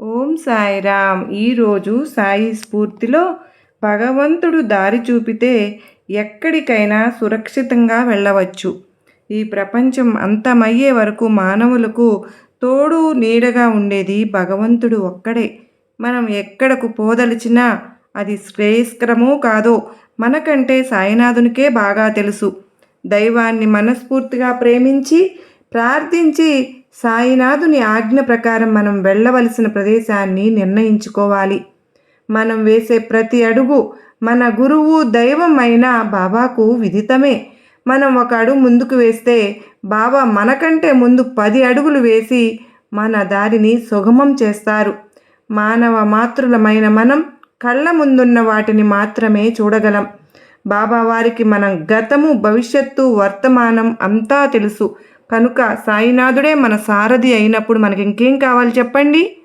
ఓం సాయిరామ్. ఈరోజు సాయి స్ఫూర్తిలో భగవంతుడు దారి చూపితే ఎక్కడికైనా సురక్షితంగా వెళ్ళవచ్చు. ఈ ప్రపంచం అంతమయ్యే వరకు మానవులకు తోడు నీడగా ఉండేది భగవంతుడు ఒక్కడే. మనం ఎక్కడకు పోదలిచినా అది శ్రేయస్కరమో కాదో మనకంటే సాయినాథునికే బాగా తెలుసు. దైవాన్ని మనస్ఫూర్తిగా ప్రేమించి ప్రార్థించి సాయినాథుని ఆజ్ఞ ప్రకారం మనం వెళ్ళవలసిన ప్రదేశాన్ని నిర్ణయించుకోవాలి. మనం వేసే ప్రతి అడుగు మన గురువు దైవం అయిన బాబాకు విదితమే. మనం ఒక అడుగు ముందుకు వేస్తే బాబా మనకంటే ముందు పది అడుగులు వేసి మన దారిని సుగమం చేస్తారు. మానవ మాతృలమైన మనం కళ్ళ ముందున్న వాటిని మాత్రమే చూడగలం. బాబా వారికి మనం గతము భవిష్యత్తు వర్తమానం అంతా తెలుసు. కనుక సాయినాథుడే మన సారథి అయినప్పుడు మనకి ఇంకేం కావాలి చెప్పండి?